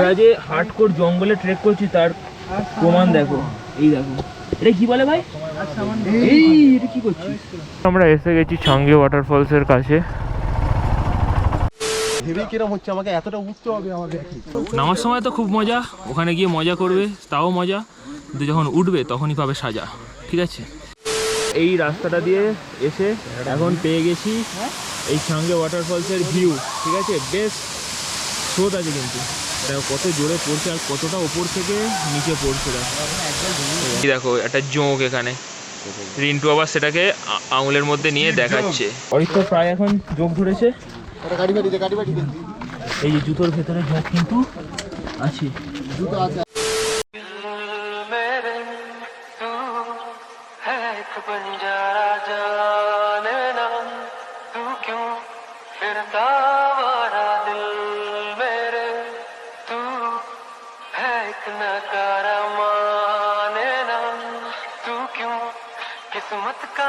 আমরা যে হার্ডকোর জঙ্গলে ট্রেক করছি তার প্রমাণ দেখো। এই দেখো। এটা কি বলে ভাই? এই এটা কি করছিস? আমরা এসে গেছি ছাঙ্গে ওয়াটারফলসের কাছে। হচ্ছে? আমাকে এতটা উঠতে হবে আমাকে নামার সময় তো খুব মজা। ওখানে গিয়ে মজা করবে তাও মজা। কিন্তু যখন উঠবে তখনই পাবে সাজা। ঠিক আছে? এই রাস্তাটা দিয়ে এসে এখন পেয়ে গেছি এই সাঙ্গে ওয়াটারফলসের ভিউ ঠিক আছে? বেশ স্রোত আছে কিন্তু। দেখো কত জোরে পড়ছে আর কতটা ওপর থেকে নিচে পড়ছে দেখো এই দেখো একটা জোঁক এখানে রিন্টু আবার সেটাকে আ- আঙুলের মধ্যে নিয়ে দেখাচ্ছে অরিত্র প্রায় এখন যোগ ধরেছে একটা গাড়ি বাড়িতে গাড়ি বাড়িতে এই যে জুতোর ভেতরে যোগ কিন্তু আছে জুতো আছে मेरे तू है एक बंजारा जाने ना तू क्यों फिरता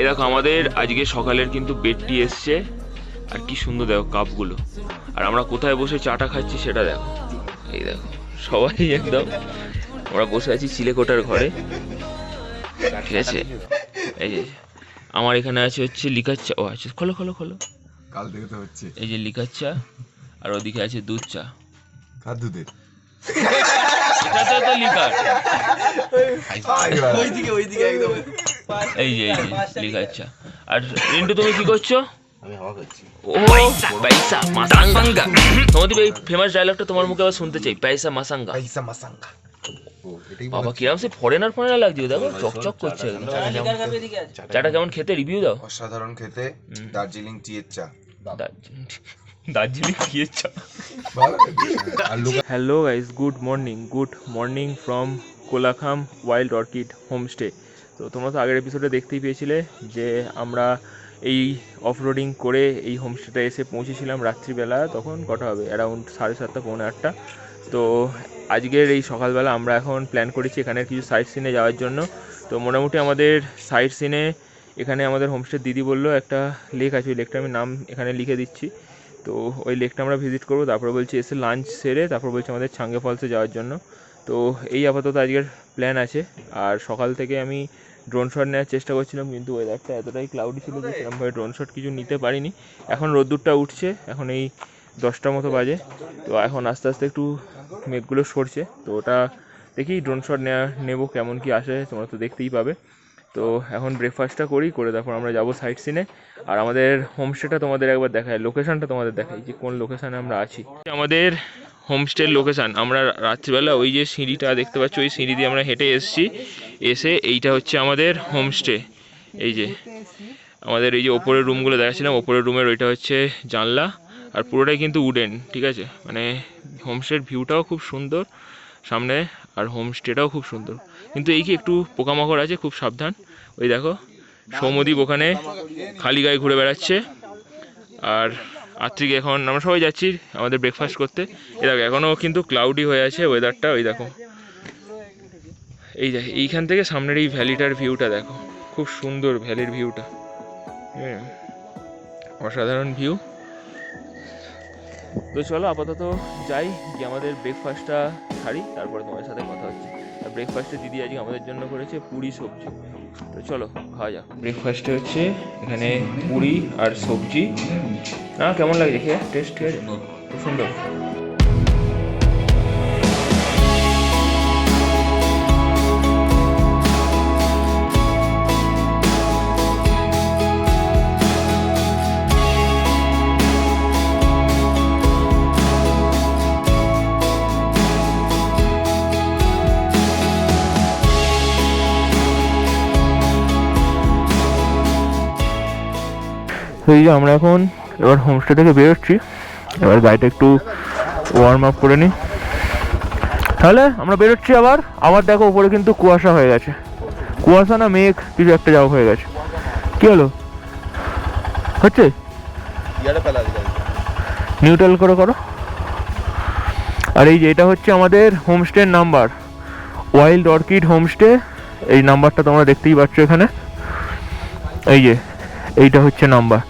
এ দেখো আমাদের আজকে সকালের কিন্তু বেডটি এসছে। আর কি সুন্দর দেখো কাপগুলো। আর আমরা কোথায় বসে চাটা খাচ্ছি সেটা দেখো। এই দেখো সবাই একদম। আমরা বসে আছি চিলেকোটার ঘরে। ঠিক আছে? এই যে আমার এখানে আছে হচ্ছে লিকার চা। ও আচ্ছা খোলো খোলো খোলো। কাল থেকে তো হচ্ছে। এই যে লিকার চা আর ওদিকে আছে দুধ চা। কার দুধের? এটা তো তো লিকার এই যে এই যে লিকার চা আর রিন্টু তুমি কি করছ? আমি হাওয়া খাচ্ছি। ও পয়সা মাসাঙ্গা। তোমাদের এই ফেমাস ডায়লগটা তোমার মুখে আবার শুনতে চাই পয়সা মাসাঙ্গা। পয়সা মাসাঙ্গা। বাবা কিরম সে ফরেনার ফরেনার লাগছে দেখো চকচক করছে। চাটা কেমন খেতে? রিভিউ দাও। অসাধারণ খেতে দার্জিলিং টিয়ের চা। দার্জিলিং গিয়ে চা ভালো আর লোক hello guys good morning good morning from Kolakham wild orchid homestay তো তোমরা তো আগের এপিসোডে দেখতেই পেয়েছিলে যে আমরা এই অফরোডিং করে এই হোমস্টেটা এসে পৌঁছেছিলাম রাত্রিবেলা, তখন কটা হবে? অ্যারাউন্ড সাড়ে সাতটা, পৌনে আটটা। তো আজকের এই সকালবেলা আমরা এখন প্ল্যান করেছি এখানে কিছু সাইট সিনে যাওয়ার জন্য। তো মোটামুটি আমাদের সাইট সিনে এখানে আমাদের হোমস্টের দিদি বলল, একটা লেক আছে, ওই লেকটা আমি নাম এখানে লিখে দিচ্ছি। তো ওই লেকটা আমরা ভিজিট করব। তারপর বলছি এসে লাঞ্চ সেরে তারপর বলছি আমাদের ছাঙ্গে ফলসে যাওয়ার জন্য। তো এই আপাতত আজকের প্ল্যান আছে। আর সকাল থেকে আমি ড্রোন শট নেওয়ার চেষ্টা করছিলাম, কিন্তু ওয়েদারটা এতটাই ক্লাউডি ছিল যে সেরকমভাবে ড্রোন শট কিছু নিতে পারিনি। এখন রোদ্দুরটা উঠছে, এখন এই দশটা মতো বাজে। তো এখন আস্তে আস্তে একটু মেঘগুলো সরছে। তো ওটা দেখি ড্রোন শট নেওয়া নেব কেমন কি আসে, তোমরা তো দেখতেই পাবে। তো এখন ব্রেকফাস্টটা করি, করে তারপর আমরা যাব সাইট সিনে আর আমাদের হোমস্টেটা তোমাদের একবার দেখায় লোকেশানটা তোমাদের দেখাই, যে কোন লোকেশানে আমরা আছি। আমাদের হোমস্টের লোকেশান আমরা রাত্রিবেলা ওই যে সিঁড়িটা দেখতে পাচ্ছি, ওই সিঁড়ি দিয়ে আমরা হেঁটে এসেছি। এসে এইটা হচ্ছে আমাদের হোমস্টে এই যে। আমাদের এই যে ওপরের রুমগুলো দেখাচ্ছিলাম, ওপরের রুমের ওইটা হচ্ছে জানলা, আর পুরোটাই কিন্তু উডেন ঠিক আছে? মানে হোমস্টের ভিউটাও খুব সুন্দর, সামনে আর হোমস্টেটাও খুব সুন্দর। কিন্তু এই কি একটু পোকামাকড় আছে? খুব সাবধান। ওই দেখো সৌমদীপ ওখানে খালি গায়ে ঘুরে বেড়াচ্ছে। আর আত্রিক এখন আমরা সবাই যাচ্ছি আমাদের ব্রেকফাস্ট করতে। এ দেখো এখনও কিন্তু ক্লাউডি হয়ে আছে ওয়েদারটা ওই দেখো। এই দেখ এইখান থেকে সামনের এই ভ্যালিটার ভিউটা দেখো। খুব সুন্দর ভ্যালির ভিউটা অসাধারণ ভিউ তো চলো, আপাতত যাই, গিয়ে আমাদের ব্রেকফাস্টটা ছাড়ি, তারপরে তোমার সাথে কথা ব্রেকফাস্টে দিদি আজকে আমাদের জন্য করেছে, পুরি সবজি। তো চলো, খাওয়া যাক। ব্রেকফাস্টে হচ্ছে এখানে পুরি আর সবজি। না কেমন লাগছে দেখে টেস্ট আছে খুব সুন্দর। এই যে আমরা এখন এবার হোমস্টে থেকে বেরোচ্ছি এবার গাড়িটা একটু ওয়ার্ম আপ করে নিই তাহলে আমরা বেরোচ্ছি আবার। আবার দেখো উপরে কিন্তু কুয়াশা হয়ে গেছে। কুয়াশা না মেঘ কিছু একটা যাওয়া হয়ে গেছে। কি হলো? হচ্ছে? নিউট্রাল করে করো। আর এই যে এটা হচ্ছে আমাদের হোমস্টের নাম্বার ওয়াইল্ড অর্কিড হোমস্টে এই নাম্বারটা তোমরা দেখতেই পাচ্ছ এখানে। এই যে এইটা হচ্ছে নাম্বার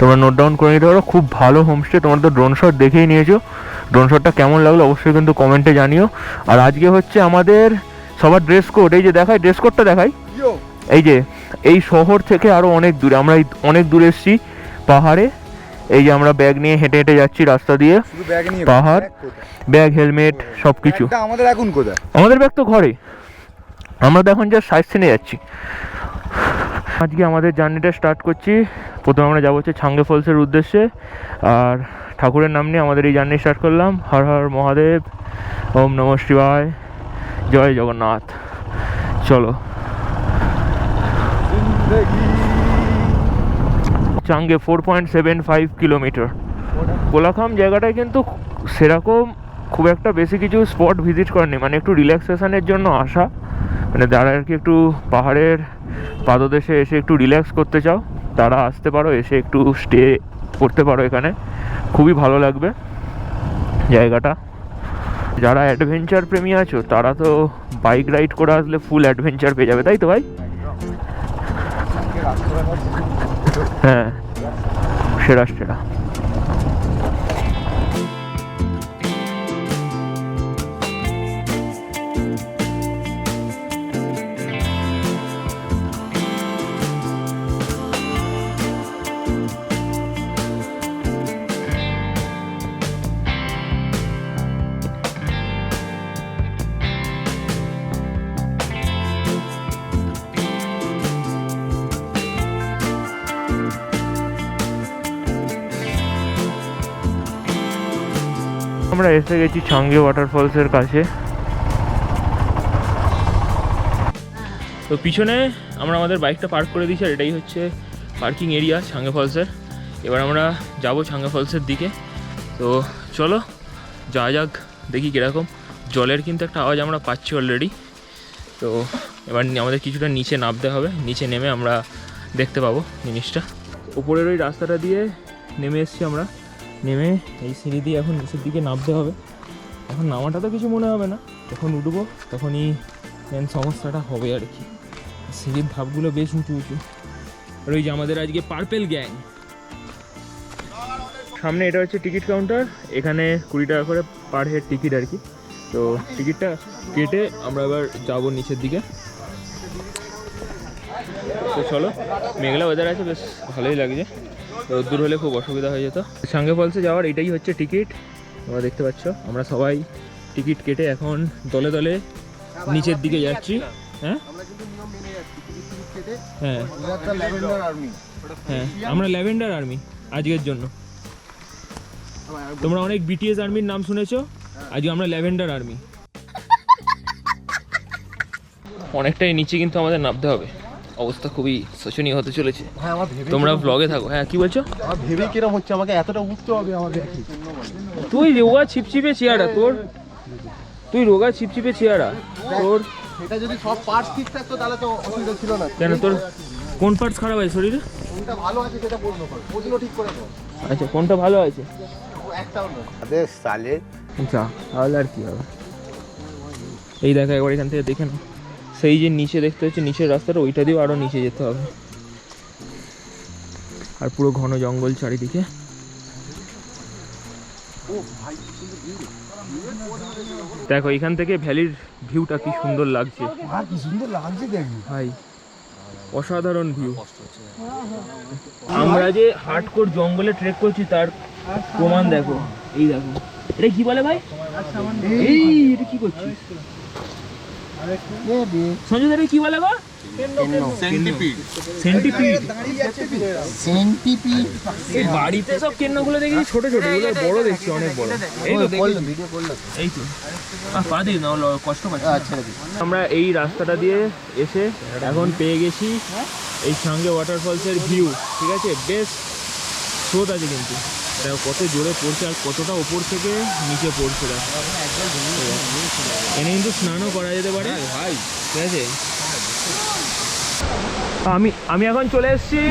তোমরা নোট ডাউন করে নিতে পারো। খুব ভালো হোমস্টে তোমরা তো ড্রোন শট দেখেই নিয়েছো। ড্রোন শটটা কেমন লাগল অবশ্যই কিন্তু কমেন্টে জানিও। আর আজকে হচ্ছে আমাদের সবার ড্রেস কোড এই যে দেখাই ড্রেস কোডটা দেখাই। এই যে এই শহর থেকে আরও অনেক দূরে আমরা অনেক দূরে এসেছি পাহাড়ে। এই যে আমরা ব্যাগ নিয়ে হেঁটে হেঁটে যাচ্ছি রাস্তা দিয়ে। পাহাড় ব্যাগ হেলমেট সব কিছু আমাদের এখন কোথায়? আমাদের ব্যাগ তো ঘরে। আমরা তো এখন যা সাইড সিনে যাচ্ছি। আজকে আমাদের জার্নিটা স্টার্ট করছি। প্রথমে আমরা যাব হচ্ছে ছাঙ্গে ফলসের উদ্দেশ্যে। আর ঠাকুরের নাম নিয়ে আমাদের এই জার্নি স্টার্ট করলাম। হর হর মহাদেব, ওম নম শিবায়, জয় জগন্নাথ। চলো। Changey four point seven five kilometre. Kolakham জায়গাটায় কিন্তু সেরকম খুব একটা বেশি কিছু স্পট ভিজিট করেনি। মানে একটু রিল্যাক্সেশনের জন্য আসা। মানে যারা আর কি একটু পাহাড়ের পাদদেশে এসে একটু রিল্যাক্স করতে চাও। তারা আসতে পারো এসে একটু স্টে করতে পারো এখানে। খুবই ভালো লাগবে জায়গাটা। যারা অ্যাডভেঞ্চার প্রেমী আছো তারা তো বাইক রাইড করে আসলে ফুল অ্যাডভেঞ্চার পেয়ে যাবে তাই তো ভাই? হ্যাঁ সেরা সেরা। আমরা এসে গেছি ছাঙ্গে ওয়াটারফলসের কাছে। তো পিছনে আমরা আমাদের বাইকটা পার্ক করে দিয়েছি, আর এটাই হচ্ছে পার্কিং এরিয়া ছাঙ্গে ফলসের এবার আমরা যাব ছাঙ্গে ফলসের দিকে। তো চলো, যা যাক, দেখি কীরকম। জলের কিন্তু একটা আওয়াজ আমরা পাচ্ছি অলরেডি তো এবার আমাদের কিছুটা নিচে নামতে হবে। নিচে নেমে আমরা দেখতে পাবো জিনিসটা। উপরের ওই রাস্তাটা দিয়ে নেমে এসেছি আমরা। নেমে এই সিঁড়ি দিয়ে এখন নিচের দিকে নামতে হবে। এখন নামাটা তো কিছু মনে হবে না। যখন উঠবো তখনই মেন সমস্যাটা হবে আর কি। সিঁড়ির ধাপগুলো বেশ উঁচু উঁচু। আর ওই যে আমাদের আজকে পার্পেল গ্যাং সামনে এটা হচ্ছে টিকিট কাউন্টার এখানে কুড়ি টাকা করে পার হেড টিকিট আর কি। তো টিকিটটা কেটে আমরা এবার যাব নিচের দিকে। তো চলো, মেঘলা ওয়েদার আছে, বেশ ভালোই লাগছে। রোদ্দুর হলে খুব অসুবিধা হয়ে যেত। সাঙ্গে ফলসে যাওয়ার এটাই হচ্ছে টিকিট তোমরা দেখতে পাচ্ছ আমরা সবাই টিকিট কেটে এখন দলে দলে নিচের দিকে যাচ্ছি। হ্যাঁ? হ্যাঁ। হ্যাঁ আমরা ল্যাভেন্ডার আর্মি আজকের জন্য। তোমরা অনেক বিটিএস আর্মির নাম শুনেছো? আজকে আমরা ল্যাভেন্ডার আর্মি অনেকটাই নিচে কিন্তু আমাদের নামতে হবে। অবস্থা খুবই শোচনীয় হতে চলেছে। হ্যাঁ আমার ভেবে তোমরা ব্লগে থাকো। হ্যাঁ কি বলছো? আমার ভেবেই কিরম হচ্ছে? আমাকে এতটা উঠতে হবে আমার দেখি। তুই রোগা ছিপছিপে চেয়ারা তোর। তুই রোগা ছিপছিপে চেয়ারা তোর। সেটা যদি সব পার্টস ঠিক থাকতো তাহলে তো অসুবিধা ছিল না। কেন তোর কোন পার্টস খারাপ আছে শরীরে? কোনটা ভালো আছে সেটা প্রশ্ন কর প্রশ্ন ঠিক করে দাও। আচ্ছা কোনটা ভালো আছে? একটাও নয়। বেশ সালে যা তাহলে আর কি হবে? এই দেখো একবার এখান থেকে দেখে নাও সেই যে নিচে দেখতে হচ্ছে নিচের রাস্তাটা ওইটা দিয়েও আরও নিচে যেতে হবে। আর পুরো ঘন জঙ্গল চারিদিকে। দেখো এখান থেকে ভ্যালির ভিউটা কি সুন্দর লাগছে। আর কি সুন্দর লাগছে দেখি। ভাই অসাধারণ ভিউ। আমরা যে হার্ডকোর জঙ্গলে ট্রেক করছি তার প্রমাণ দেখো। এই দেখো। এটা কি বলে ভাই? এই এটা কি করছিস? সঞ্জয় দা, কি বলে গো? সেন্টিপিড। সেন্টিপিড। এই বাড়িতে সব কেন্নগুলো দেখি ছোট ছোট এগুলো বড় দেখছি অনেক বড়। এই তো দেখি। ভিডিও করলাম এই তো। পা দিই না কষ্ট পাচ্ছি। আচ্ছা আমরা এই রাস্তাটা দিয়ে এসে এখন পেয়ে গেছি এই সঙ্গে ওয়াটারফলসের ভিউ ঠিক আছে? বেশ স্রোত আছে কিন্তু। দেখো কত জোরে পড়ছে আর কতটা ওপর থেকে নিচে পড়ছে দেখো। এখানে কিন্তু স্নানও করা যেতে পারে। ভাই। ঠিক আছে? আমি আমি এখন চলে এসেছি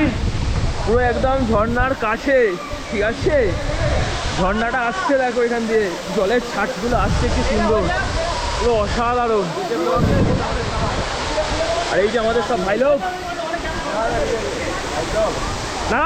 পুরো একদম ঝর্ণার কাছে ঠিক আছে? ঝর্ণাটা আসছে দেখো এখান দিয়ে। জলের ছাটগুলো আসছে কি সুন্দর। পুরো অসাধারণ। আর এই যে আমাদের সব ভাই লোক। না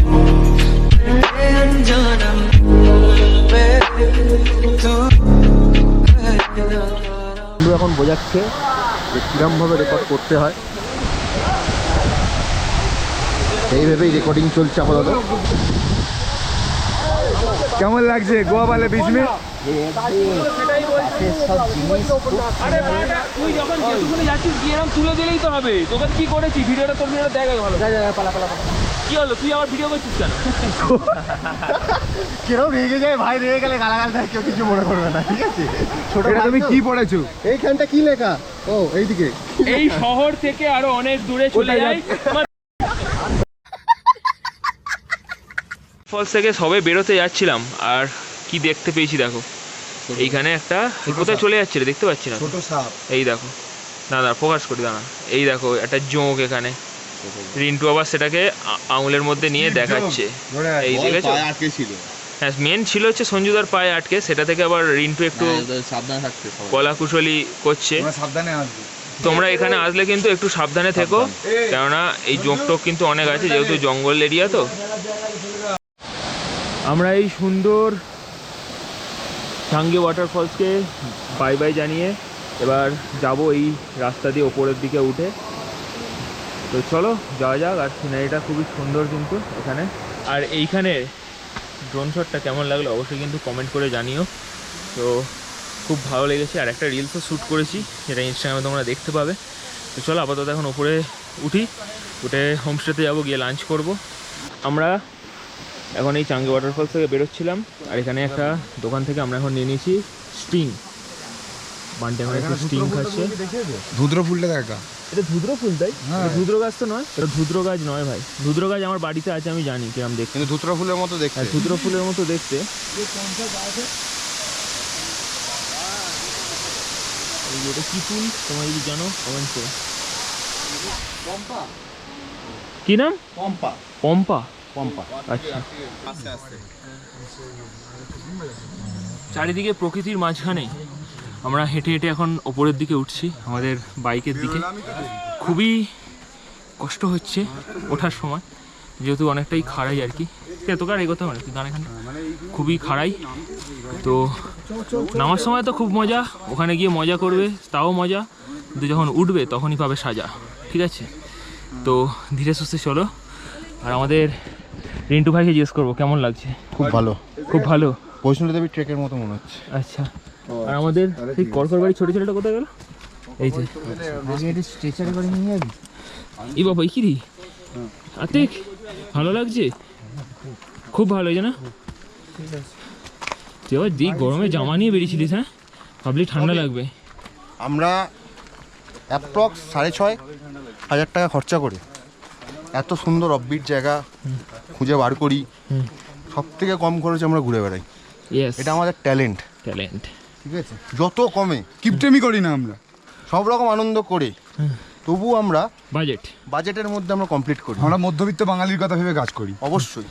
এখন বোঝাচ্ছে যে কীরমভাবে রেকর্ড করতে হয়। এইভাবেই রেকর্ডিং চলছে আপাতত। কেমন লাগছে গোয়া বালে যাচ্ছিস গেলাম তুলে দিলেই তো হবে। তোকে কি করেছি? ভিডিওটা তোর ভিডিওটা দেখ ভালো। কি হলো? তুই আবার ভিডিও করছিস কেন? কেউ রেগে যায় ভাই রেগে গেলে গালাগাল দেয় কেউ কিছু মনে করবে না ঠিক আছে? ছোট এটা তুমি কি পড়েছো? এইখানটা কি লেখা? ও এইদিকে। এই শহর থেকে আরও অনেক দূরে চলে যাই। ফলস থেকে সবে বেরোতে যাচ্ছিলাম আর কি দেখতে পেয়েছি দেখো? এইখানে একটা কোথায় চলে যাচ্ছে রে দেখতে পাচ্ছি না তো। ছোট সাপ। এই দেখো। না না ফোকাস করি দাঁড়া। এই দেখো একটা জোঁক এখানে। রিন্টু আবার সেটাকে আঙুলের মধ্যে নিয়ে দেখাচ্ছে। এই দেখেছ? হ্যাঁ মেন ছিল হচ্ছে সঞ্জুদার পায়ে আটকে সেটা থেকে আবার রিন্টু একটু সাবধানে থাকতে কলা কুশলী করছে। তোমরা সাবধানে আসবে। তোমরা এখানে আসলে কিন্তু একটু সাবধানে থেকো কেননা এই জোঁক টোক কিন্তু অনেক আছে যেহেতু জঙ্গল এরিয়া তো। আমরা এই সুন্দর সাঙ্গে ওয়াটারফলসকে বাই বাই জানিয়ে এবার যাব এই রাস্তা দিয়ে ওপরের দিকে উঠে। তো চলো, যাওয়া যাক, আর সিনারিটা খুবই সুন্দর কিন্তু এখানে। আর এইখানে ড্রোন শটটা কেমন লাগল অবশ্যই কিন্তু কমেন্ট করে জানিও। তো খুব ভালো লেগেছে, আর একটা রিলসও শ্যুট করেছি যেটা ইনস্টাগ্রামে তোমরা দেখতে পাবে। তো চলো, আপাতত এখন উপরে উঠি, উঠে হোমস্টেতে যাব, গিয়ে লাঞ্চ করব। আমরা এখন এই চাঙ্গে ওয়াটারফলস থেকে বেরোচ্ছিলাম, আর এখানে একটা দোকান থেকে আমরা এখন নিয়ে নিয়েছি স্টিং বান্টি এখন একটা স্টিং খাচ্ছে। ধুদ্র ফুলটা দেখা। এটা ধুদ্র ফুল তাই? হ্যাঁ। ধুদ্র গাছ তো নয়। এটা ধুদ্র গাছ নয় ভাই। ধুদ্র গাছ আমার বাড়িতে আছে আমি জানি কিরম দেখতে কিন্তু ফুলের মতো দেখতে। ফুলের মতো দেখতে। এই এটা কি ফুল? তোমরা যদি জানো কমেন্ট কি নাম? পম্পা। পম্পা? পম্পা। আচ্ছা। চারিদিকে প্রকৃতির মাঝখানে। আমরা হেঁটে হেঁটে এখন ওপরের দিকে উঠছি আমাদের বাইকের দিকে। খুবই কষ্ট হচ্ছে ওঠার সময় যেহেতু অনেকটাই খাড়াই আর কি। এত কার এগোতে পারে দাঁড়া এখানে। খুবই খাড়াই। তো নামার সময় তো খুব মজা ওখানে গিয়ে মজা করবে তাও মজা। কিন্তু যখন উঠবে তখনই পাবে সাজা ঠিক আছে? তো ধীরে সুস্থে চলো। আর আমাদের রিন্টু ভাইকে জিজ্ঞেস করব কেমন লাগছে? খুব ভালো। খুব ভালো? বৈষ্ণব দেবী ট্রেকের মতো মনে হচ্ছে। আচ্ছা। আর আমাদের সেই করকর বাড়ি ছোট ছেলেটা কোথায় গেল? এই যে। স্ট্রেচারে করে নিয়ে যাবি এই বাবা কি রে? আতিক ভালো লাগছে? খুব ভালো হয়েছে না? তুই আবার যেই গরমে জামা নিয়ে বেরিয়েছিলিস হ্যাঁ? ভাবলি ঠান্ডা লাগবে। আমরা অ্যাপ্রক্স সাড়ে ছয় হাজার টাকা খরচা করে এত সুন্দর অফবিট জায়গা খুঁজে বার করি। সব থেকে কম খরচে আমরা ঘুরে বেড়াই। এটা আমাদের ট্যালেন্ট ট্যালেন্ট ঠিক আছে? যত কমে কিপটেমি করি না আমরা। সব রকম আনন্দ করে তবু আমরা বাজেট। বাজেটের মধ্যে আমরা কমপ্লিট করি। আমরা মধ্যবিত্ত বাঙালির কথা ভেবে কাজ করি। অবশ্যই।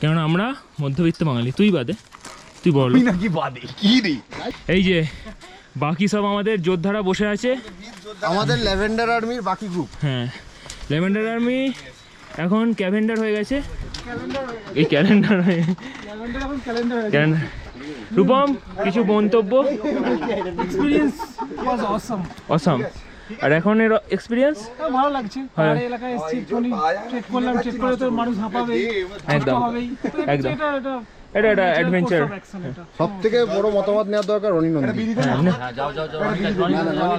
কেননা আমরা মধ্যবিত্ত বাঙালি। তুই বাদে। তুই বল। তুই নাকি বাদে? কি রে? এই যে বাকি সব আমাদের যোদ্ধারা বসে আছে। আমাদের ল্যাভেন্ডার আর্মির বাকি গ্রুপ হ্যাঁ। ল্যাভেন্ডার আর্মি এখন ক্যাভেন্ডার হয়ে গেছে। এই ক্যালেন্ডার হয়ে ক্যালেন্ডার রূপম কিছু মন্তব্য? এক্সপিরিয়েন্স ওয়াজ অসম অসাম আর এখন এর এক্সপিরিয়েন্স ভালো লাগছে। হ্যাঁ। পাহাড়ি এলাকায় এসেছি ট্রেক করলাম ট্রেক করে তো মানুষ হাঁপাবেই একদম। তো এটা- এটা এটা এটা অ্যাডভেঞ্চার। সব থেকে বড় মতামত নেওয়া দরকার রনি নন্দী।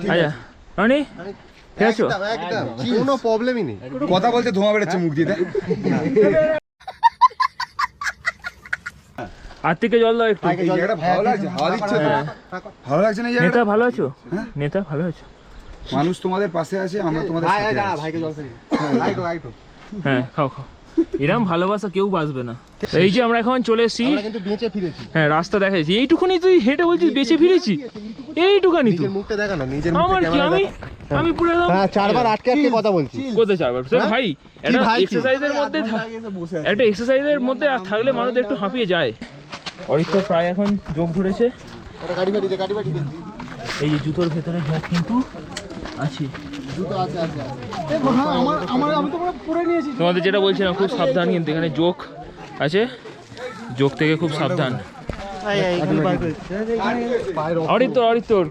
আচ্ছা রনি ঠিক আছো। একদম কোনো প্রবলেমই নেই। কথা বলতে ধোঁয়া বেরোচ্ছে মুখ দিয়ে। আর থেকে জল দাও একটু। এই জায়গাটা ভালো লাগছে হাওয়া দিচ্ছে তো। ভালো লাগছে না নেতা ভালো আছো? নেতা ভালো আছো? মানুষ তোমাদের পাশে আছে আমরা তোমাদের সাথে আছি। হ্যাঁ খাও খাও। এরম ভালোবাসা কেউ বাঁচবে না। এই যে আমরা এখন চলে এসেছি। কিন্তু বেঁচে ফিরেছি। হ্যাঁ রাস্তা দেখাইছি। এইটুকুনি তুই হেঁটে বলছিস বেঁচে ফিরেছি? এইটুকানি তুই মুখটা দেখা না নিজের আমার কি আমি আমি পুরো হ্যাঁ চারবার আটকে আটকে কথা বলছি। কোথায় চারবার? সে ভাই একটা? এক্সারসাইজের মধ্যে একটা এক্সারসাইজের মধ্যে আর থাকলে মানুষ একটু হাঁপিয়ে যায়। অরিত্র প্রায় এখন যোগ ধরেছে। এই যে জুতোর ভেতরে যোগ কিন্তু আছে। হ্যাঁ, আমার আমার আমি তো পুরো পরে নিয়েছি। তোমাদের যেটা বলছিলাম খুব সাবধান কিন্তু এখানে যোগ আছে। যোগ থেকে খুব সাবধান। অরিত্তর অরিত্তর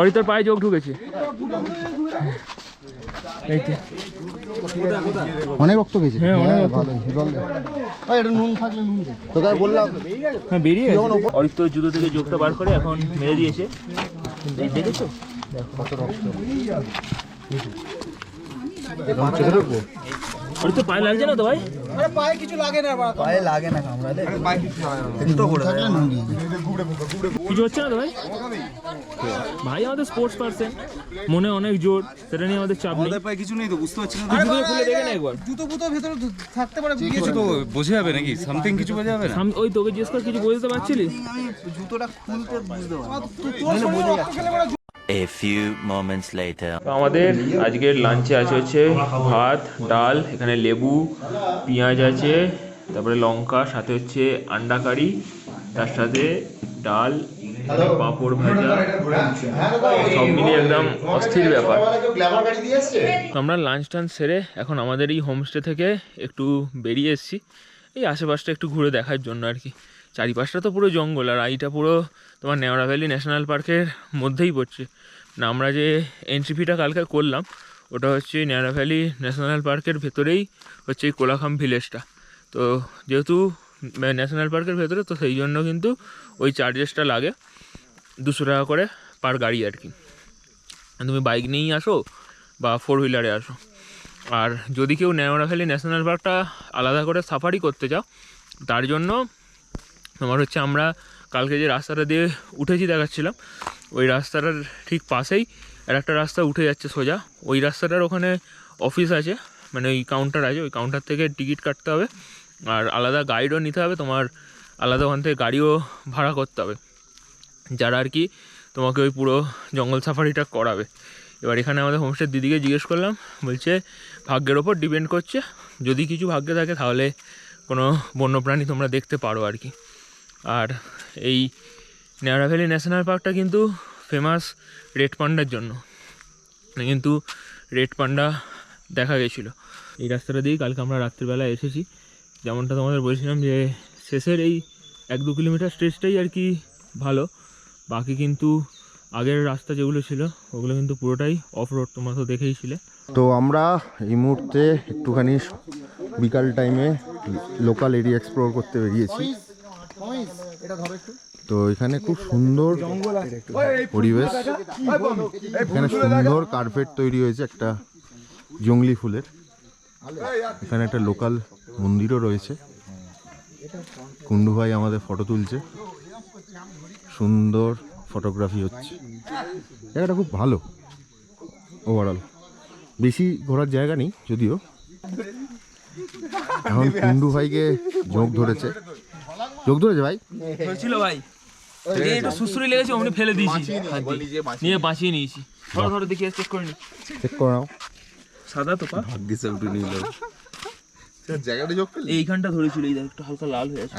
অরিত্তর পায়ে যোগ ঢুকেছে। এই তো অনেক রক্ত গেছে হ্যাঁ, অনেক রক্ত। ভালো জল দে ওই এটা নুন থাকলে নুন দে। তোকে বললাম। হ্যাঁ বেরিয়ে অরিত্তর জুতো থেকে যোগটা বার করে এখন মেরে দিয়েছে। এই দেখেছ অরিত্তর পায়ে লাগছে না তো ভাই? পায়ে কিছু হচ্ছে না তো ভাই? ভাই আমাদের স্পোর্টস পার্সন মনে অনেক জোর সেটা নিয়ে আমাদের চাপ নেই। পায়ে কিছু নেই তো বুঝতে পারছি না জুতো খুলে দেখে না একবার। জুতো ভেতরে থাকতে পারে কিছু তো। বোঝা যাবে নাকি? সামথিং কিছু বোঝা যাবে না? ওই তোকে জিজ্ঞেস কর কিছু বুঝতে পারছিলি A few moments later. তো আমাদের আজকের লাঞ্চে আছে হচ্ছে ভাত, ডাল, এখানে লেবু, পেঁয়াজ আছে, তারপরে লঙ্কা, সাথে হচ্ছে আন্ডা কারি, তার সাথে ডাল পাঁপড় ভাজা, সব মিলিয়ে একদম অস্থির ব্যাপার। আমরা লাঞ্চ টাঞ্চ সেরে এখন আমাদের এই হোমস্টে থেকে একটু বেরিয়ে এসেছি। এই আশেপাশটা একটু ঘুরে দেখার জন্য আর কি। চারিপাশটা তো পুরো জঙ্গল আর এইটা পুরো তোমার নেওড়া ভ্যালি ন্যাশনাল পার্কের মধ্যেই পড়ছে। না, আমরা যে এন্ট্রি ফিটা কালকে করলাম, ওটা হচ্ছে নেওড়া ভ্যালি ন্যাশনাল পার্কের ভেতরেই হচ্ছে এই কোলাখাম ভিলেজটা। তো যেহেতু ন্যাশনাল পার্কের ভেতরে, তো সেই জন্য কিন্তু ওই চার্জেসটা লাগে দুশো টাকা করে পার গাড়ি আর কি। তুমি বাইক নিয়েই আসো বা ফোর হুইলারে আসো। আর যদি কেউ নেওড়া ভ্যালি ন্যাশনাল পার্কটা আলাদা করে সাফারি করতে চাও, তার জন্য তোমার হচ্ছে আমরা কালকে যে রাস্তাটা দিয়ে উঠেছি দেখাচ্ছিলাম, ওই রাস্তাটার ঠিক পাশেই আর একটা রাস্তা উঠে যাচ্ছে সোজা। ওই রাস্তাটার ওখানে অফিস আছে মানে ওই কাউন্টার আছে, ওই কাউন্টার থেকে টিকিট কাটতে হবে আর আলাদা গাইডও নিতে হবে, তোমার আলাদা ওখান থেকে গাড়িও ভাড়া করতে হবে। যারা আর কি তোমাকে ওই পুরো জঙ্গল সাফারিটা করাবে। এবার এখানে আমাদের হোমস্টের দিদিকে জিজ্ঞেস করলাম, বলছে ভাগ্যের ওপর ডিপেন্ড করছে, যদি কিছু ভাগ্যে থাকে তাহলে কোনো বন্যপ্রাণী তোমরা দেখতে পারো আর কি। আর এই নেওড়া ভ্যালি ন্যাশনাল পার্কটা কিন্তু ফেমাস রেড পান্ডার জন্য। কিন্তু রেড পান্ডা দেখা গেছিল। এই রাস্তাটা দিয়েই কালকে আমরা রাত্রিবেলা এসেছি। যেমনটা তোমাদের বলছিলাম যে শেষের এই এক দু কিলোমিটার স্ট্রেচটাই আর কি ভালো। বাকি কিন্তু আগের রাস্তা যেগুলো ছিল, ওগুলো কিন্তু পুরোটাই অফ রোড তোমরা তো দেখেই ছিলে। তো আমরা এই মুহূর্তে একটুখানি বিকাল টাইমে লোকাল এরিয়া এক্সপ্লোর করতে বেরিয়েছি। তো এখানে খুব সুন্দর পরিবেশ। এখানে সুন্দর কার্পেট তৈরি হয়েছে একটা জঙ্গলি ফুলের। এখানে একটা লোকাল মন্দিরও রয়েছে। কুন্ডু ভাই আমাদের ফটো তুলছে। সুন্দর ফটোগ্রাফি হচ্ছে। জায়গাটা খুব ভালো ওভারঅল বেশি ঘোরার জায়গা নেই যদিও। এখন কুন্ডু ভাইকে যোগ ধরেছে। যোগ ধরেছে ভাই? হয়েছিল ভাই। যে একটু সুসুরি লেগেছে অমনি ফেলে দিয়েছি। নিয়ে বাঁচিয়ে নিয়েছি। ধরো ধরো দেখি চেক করে নি। চেক করে নাও। সাদা তো পা। ভাগ্যিস একটু নিল জায়গাটা যোগ করলি? এইখানটা ধরেছিল এই একটু হালকা লাল হয়ে আছে।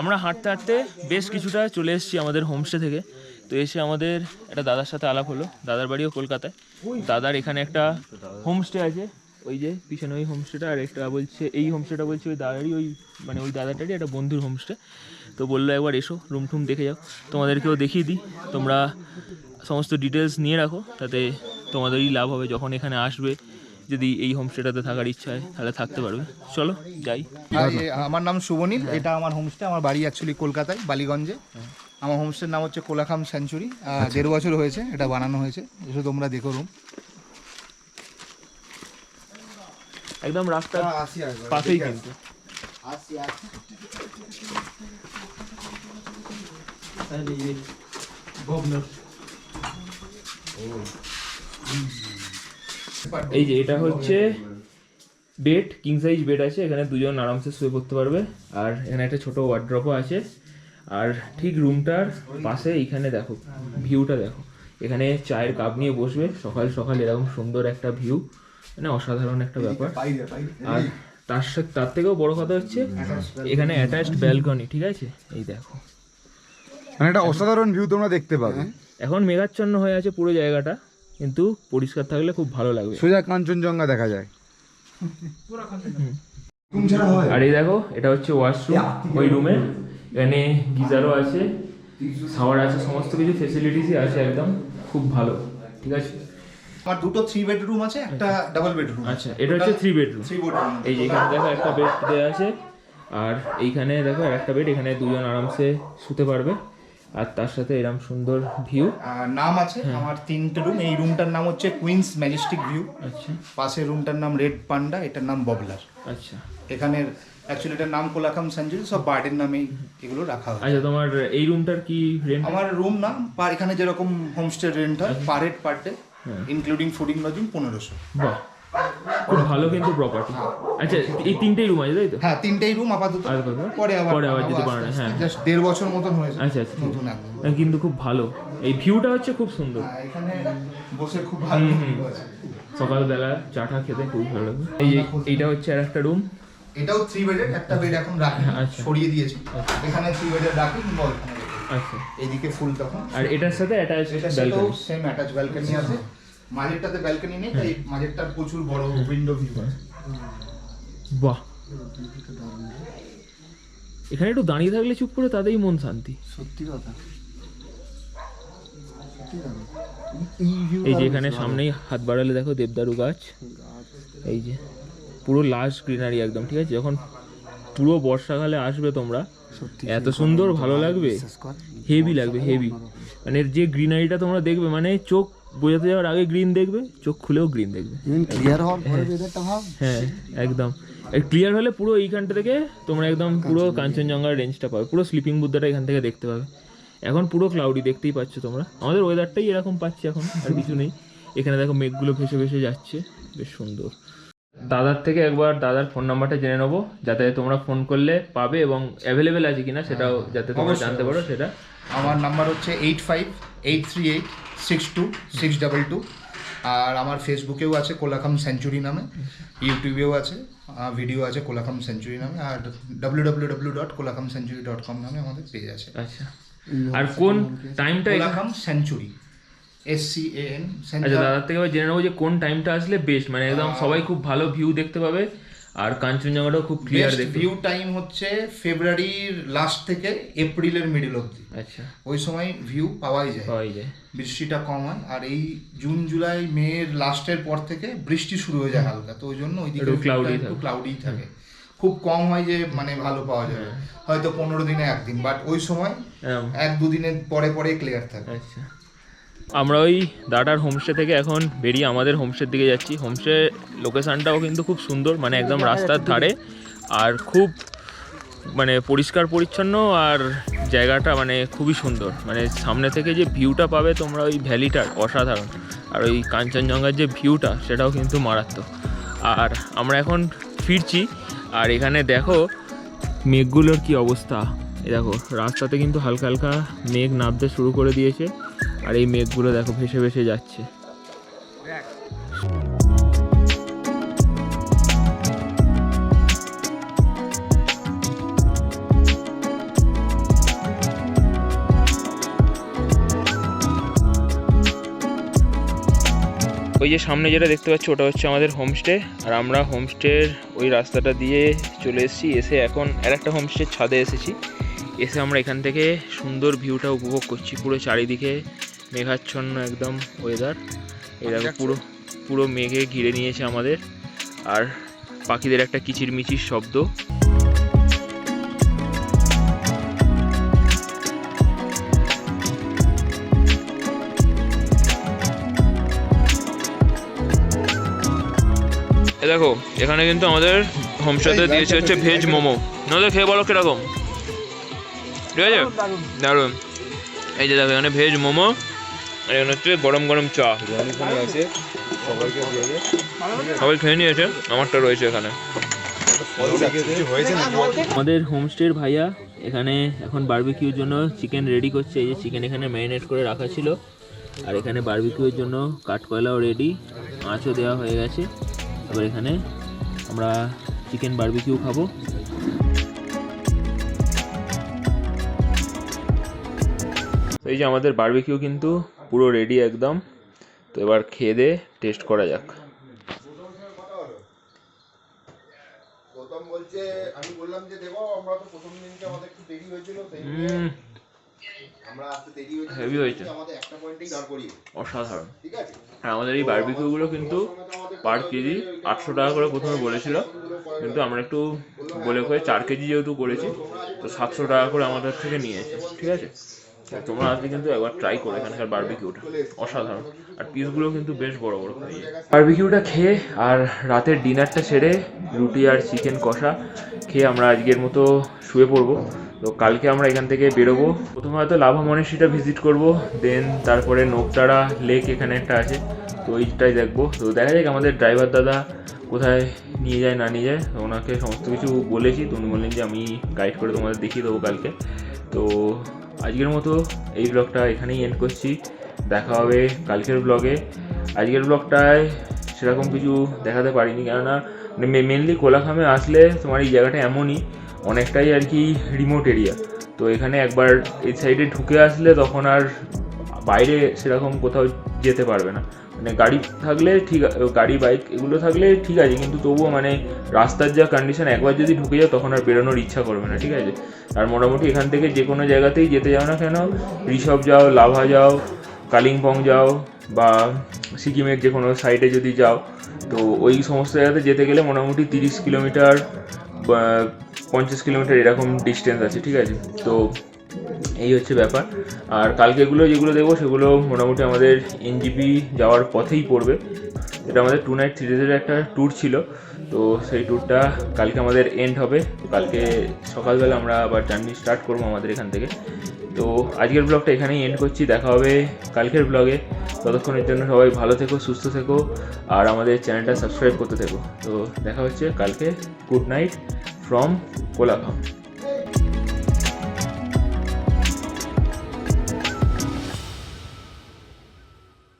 আমরা হাঁটতে হাঁটতে বেশ কিছুটা চলে এসেছি আমাদের হোমস্টে থেকে। তো এসে আমাদের একটা দাদার সাথে আলাপ হলো। দাদার বাড়িও কলকাতায়। দাদার এখানে একটা হোমস্টে আছে। ওই যে পিছনে ওই হোমস্টেটা আর একটা বলছে এই হোমস্টেটা বলছে ওই দাদারই ওই মানে ওই দাদাটারই একটা বন্ধুর হোমস্টে তো বলল একবার এসো রুম টুম দেখে যাও। তোমাদেরকেও দেখিয়ে দিই তোমরা সমস্ত ডিটেলস নিয়ে রাখো তাতে তোমাদেরই লাভ হবে যখন এখানে আসবে। যদি এই হোমস্টেটাতে থাকার ইচ্ছা হয় তাহলে থাকতে পারবে। চলো যাই। আমার নাম শুভনীল এটা আমার হোমস্টে আমার বাড়ি অ্যাকচুয়ালি কলকাতায় বালিগঞ্জে। আমার হোমস্টের নাম হচ্ছে কোলাখাম সেঞ্চুরি দেড় বছর হয়েছে এটা বানানো হয়েছে। এসে তোমরা দেখো রুম একদম রাস্তার পাশেই কিন্তু। এই যে এটা হচ্ছে বেড কিং সাইজ বেড আছে এখানে দুজন আরামসে শুয়ে পড়তে পারবে। আর এখানে একটা ছোট ওয়ার্ড্রপও আছে। আর ঠিক রুমটার পাশে এইখানে দেখো ভিউটা দেখো। এখানে চায়ের কাপ নিয়ে বসবে সকাল সকাল এরকম সুন্দর একটা ভিউ মানে অসাধারণ একটা ব্যাপার। আর তার সাথে তার থেকেও বড় কথা হচ্ছে এখানে অ্যাটাচড ব্যালকনি ঠিক আছে? এই দেখো। মানে একটা অসাধারণ ভিউ তোমরা দেখতে পাবে। এখন মেঘাচ্ছন্ন হয়ে আছে পুরো জায়গাটা কিন্তু পরিষ্কার থাকলে খুব ভালো লাগবে। সোজা কাঞ্চনজঙ্ঘা দেখা যায়। আর এই দেখো এটা হচ্ছে ওয়াশরুম ওই রুমে এখানে গিজারও আছে শাওয়ার আছে সমস্ত কিছু ফেসিলিটিসই আছে একদম। খুব ভালো ঠিক আছে? আমার দুটো থ্রি বেডরুম আছে একটা ডাবল বেডরুম আচ্ছা এটা হচ্ছে থ্রি বেডরুম থ্রি বেডরুম এই যে এখানে দেখো একটা বেড দেওয়া আছে আর এইখানে দেখো আর একটা বেড এখানে দুজন আরামসে শুতে পারবে আর তার সাথে এরকম সুন্দর ভিউ নাম আছে আমার তিনটে রুম এই রুমটার নাম হচ্ছে কুইন্স ম্যাজেস্টিক ভিউ আচ্ছা। পাশের রুমটার নাম রেড পান্ডা এটার নাম ববলার আচ্ছা। এখানের অ্যাকচুয়ালি এটার নাম কোলাখাম সেঞ্চুরি সব বার্ডের নামেই এগুলো রাখা হয় আচ্ছা তোমার এই রুমটার কি রেন্ট আমার রুম না পার এখানে যেরকম হোমস্টে রেন্ট হয় per head per day including fooding lodging পনেরোশো। বাহ। খুব ভালো কিন্তু প্রপার্টি আচ্ছা এই তিনটেই রুম আছে তাই তো? হ্যাঁ তিনটেই রুম আপাতত? পরে আবার পরে আবার যদি বানানো, হ্যাঁ। জাস্ট দেড় বছর মতন হয়েছে আচ্ছা আচ্ছা নতুন কিন্তু খুব ভালো। এই ভিউটা হচ্ছে খুব সুন্দর। এখানে বসে খুব ভালো। সকালবেলা চাটা খেতে খুব ভালো লাগবে এই যে এইটা হচ্ছে আর একটা রুম এটাও থ্রি বেডের একটা বেড এখন রাখি। আচ্ছা। সরিয়ে দিয়েছি। এখানে থ্রি বেডের রাখি কিংবা দিই। আচ্ছা। এদিকে ফুল তখন আর এটার সাথে attach balcony same attach balcony আছে। মাঝেরটাতে ব্যালকনি নেই তাই মাঝেরটার প্রচুর বড় উইন্ডো ভিউ আছে। বাহ। এখানে একটু দাঁড়িয়ে থাকলে চুপ করে তাতেই মন শান্তি। সত্যি কথা। এই যে এখানে সামনেই হাত বাড়ালে দেখো দেবদারু গাছ। এই যে পুরো লাস্ট গ্রিনারি একদম ঠিক আছে? যখন পুরো বর্ষাকালে আসবে তোমরা এত সুন্দর ভালো লাগবে? হেভি লাগবে হেভি মানে যে গ্রিনারিটা তোমরা দেখবে মানে চোখ বোঝাতে যাওয়ার আগে গ্রিন দেখবে চোখ খুলেও গ্রিন দেখবে। ক্লিয়ার হওয়ার ভাব? হ্যাঁ একদম। ক্লিয়ার হলে পুরো এইখানটা থেকে তোমরা একদম পুরো কাঞ্চনজঙ্ঘার রেঞ্জটা পাবে। পুরো স্লিপিং বুদ্ধটা এখান থেকে দেখতে পাবে। এখন পুরো ক্লাউডি দেখতেই পাচ্ছ তোমরা। আমাদের ওয়েদারটাই এরকম পাচ্ছি এখন আর কিছু নেই। এখানে দেখো মেঘগুলো ভেসে ভেসে যাচ্ছে। বেশ সুন্দর। দাদার থেকে একবার দাদার ফোন নাম্বারটা জেনে নেব যাতে তোমরা ফোন করলে পাবে এবং অ্যাভেলেবেল আছে কিনা সেটাও যাতে তোমরা জানতে পারো সেটা। আমার নাম্বার হচ্ছে eight five eight three eight six two six double two আর আমার ফেসবুকেও আছে কোলাখাম সেঞ্চুরি নামে ইউটিউবেও আছে ভিডিও আছে কোলাখাম সেঞ্চুরি নামে আর W W W dot Kolakham century dot com নামে আমাদের পেজ আছে। আচ্ছা। আর কোন টাইমটা Kolakham century S C N আচ্ছা দাদার থেকে জেনে নেব যে কোন টাইমটা আসলে বেস্ট মানে একদম সবাই খুব ভালো ভিউ দেখতে পাবে আর কাঞ্চনজঙ্ঘাটাও খুব ক্লিয়ার দেখতে ভিউ টাইম হচ্ছে ফেব্রুয়ারির লাস্ট থেকে এপ্রিলের মিডল অবধি। আচ্ছা। ওই সময় ভিউ পাওয়াই যায়। পাওয়াই যায়। বৃষ্টিটা কম হয় আর এই জুন জুলাই মে এর লাস্টের পর থেকে বৃষ্টি শুরু হয়ে যায় হালকা তো ওই জন্য ওই দিকে একটু থাকে। ক্লাউডি থাকে। খুব কম হয় যে মানে ভালো পাওয়া যাবে। হয়তো পনেরো দিনে একদিন বাট ওই সময় এক দুদিনের পরে পরে ক্লিয়ার থাকে। আচ্ছা। আমরা ওই দাদার হোমস্টে থেকে এখন বেরিয়ে আমাদের হোমস্টের দিকে যাচ্ছি। হোমস্টে লোকেশানটাও কিন্তু খুব সুন্দর মানে একদম রাস্তার ধারে। আর খুব মানে পরিষ্কার পরিচ্ছন্ন আর জায়গাটা মানে খুবই সুন্দর। মানে সামনে থেকে যে ভিউটা পাবে তোমরা ওই ভ্যালিটার অসাধারণ। আর ওই কাঞ্চনজঙ্ঘার যে ভিউটা সেটাও কিন্তু মারাত্মক। আর আমরা এখন ফিরছি, আর এখানে দেখো মেঘগুলোর কি অবস্থা। এই দেখো, রাস্তাতে কিন্তু হালকা হালকা মেঘ নামতে শুরু করে দিয়েছে। আর এই মেঘগুলো দেখো ভেসে ভেসে যাচ্ছে। ওই যে সামনে যেটা দেখতে পাচ্ছ, ওটা হচ্ছে আমাদের হোমস্টে আর আমরা হোমস্টের ওই রাস্তাটা দিয়ে চলে এসেছি। এসে এখন আর একটা হোমস্টের ছাদে এসেছি। এসে আমরা এখান থেকে সুন্দর ভিউটা উপভোগ করছি। পুরো চারিদিকে মেঘাচ্ছন্ন একদম ওয়েদার এই দেখো পুরো পুরো মেঘে ঘিরে নিয়েছে আমাদের। আর পাখিদের একটা কিচিরমিচির শব্দ। দেখো এখানে কিন্তু আমাদের হোমস্টেতে দিয়েছে হচ্ছে ভেজ মোমো। নদে খেয়ে বলো কীরকম? ঠিক আছে? দারুণ এই যে দেখো এখানে ভেজ মোমো। আর এখানে হচ্ছে গরম গরম চা। সবাই খেয়ে নিয়েছে আমারটা রয়েছে এখানে। আমাদের হোমস্টের ভাইয়া এখানে এখন বারবিকিউর জন্য চিকেন রেডি করছে। এই যে চিকেন এখানে ম্যারিনেট করে রাখা ছিল। আর এখানে বারবিকিউর জন্য কাঠকয়লাও রেডি মাছও দেওয়া হয়ে গেছে। এবার এখানে আমরা চিকেন বারবিকিউ খাব। এই যে আমাদের বারবিকিউ কিন্তু পুরো রেডি একদম। তো এবার খেয়ে দিয়ে টেস্ট করা যাক। গৌতম বলছে আমি বললাম যে দেবো আমরা তো প্রথম দিনকে আমাদের একটু দেরি হয়েছিল সেই জন্য উম, আমরা আসতে দেরি হয়েছিল Heavy হয়েছে। আমাদের একটা পয়েন্টেই দাঁড় করিয়ে। অসাধারণ। ঠিক আছে? আর আমাদের এই বারবিকিউগুলো কিন্তু পার কেজি আটশো টাকা করে প্রথমে বলেছিল। কিন্তু আমরা একটু বলে করে চার কেজি যেহেতু করেছি তো সাতশো টাকা করে আমাদের থেকে নিয়েছে। ঠিক আছে? তোমরা আসলে কিন্তু একবার ট্রাই করো এখানকার বারবিকিউটা অসাধারণ। আর পিসগুলো কিন্তু বেশ বড় বড়। বারবিকিউটা খেয়ে আর রাতের ডিনারটা সেরে রুটি আর চিকেন কষা খেয়ে আমরা আজকের মতো শুয়ে পড়ব। তো কালকে আমরা এখান থেকে বেরোবো। প্রথমে হয়তো লাভা মনীষীটা ভিজিট করব দেন তারপরে নোকতারা লেক এখানে একটা আছে, তো ওইটাই দেখব। তো দেখা যাক আমাদের ড্রাইভার দাদা কোথায় নিয়ে যায়, না নিয়ে যায়। ওনাকে সমস্ত কিছু বলেছি। তো উনি বললেন যে আমি গাইড করে তোমাদের দেখিয়ে দেবো কালকে। তো আজকের মতো এই ব্লগটা এখানেই এন্ড করছি। দেখা হবে কালকের ব্লগে আজকের ব্লগটায় সেরকম কিছু দেখাতে পারিনি, কেননা মেনলি কোলাখামে আসলে তোমার এই জায়গাটা এমনই, অনেকটাই আর কি রিমোট এরিয়া তো এখানে একবার এই সাইডে ঢুকে আসলে তখন আর বাইরে সেরকম কোথাও যেতে পারবে না। মানে গাড়ি থাকলে ঠিক গাড়ি, বাইক এগুলো থাকলে ঠিক আছে, কিন্তু তবুও মানে রাস্তার যা কন্ডিশন একবার যদি ঢুকে যাও তখন আর বেরোনোর ইচ্ছা করবে না, ঠিক আছে? আর মোটামুটি এখান থেকে যে কোনো জায়গাতেই যেতে যাও না কেন ঋষভ যাও, লাভা যাও, কালিম্পং যাও বা সিকিমের যে কোনো সাইডে যদি যাও, তো ওই সমস্ত জায়গাতে যেতে গেলে মোটামুটি তিরিশ কিলোমিটার পঞ্চাশ কিলোমিটার এরকম ডিস্টেন্স আছে, ঠিক আছে? তো এই হচ্ছে ব্যাপার। আর কালকেগুলো যেগুলো দেবো সেগুলো মোটামুটি আমাদের এনজিপি যাওয়ার পথেই পড়বে। এটা আমাদের টু নাইট থ্রি ডেজের একটা ট্যুর ছিল। তো সেই ট্যুরটা কালকে আমাদের এন্ড হবে। তো কালকে সকালবেলা আমরা আবার জার্নি স্টার্ট করব আমাদের এখান থেকে। তো আজকের ব্লগটা এখানেই এন্ড করছি। দেখা হবে কালকের ব্লগে ততক্ষণের জন্য সবাই ভালো থেকো, সুস্থ থেকো, আর আমাদের চ্যানেলটা সাবস্ক্রাইব করতে থেকো। তো দেখা হচ্ছে কালকে। Good night from কোলাঘাম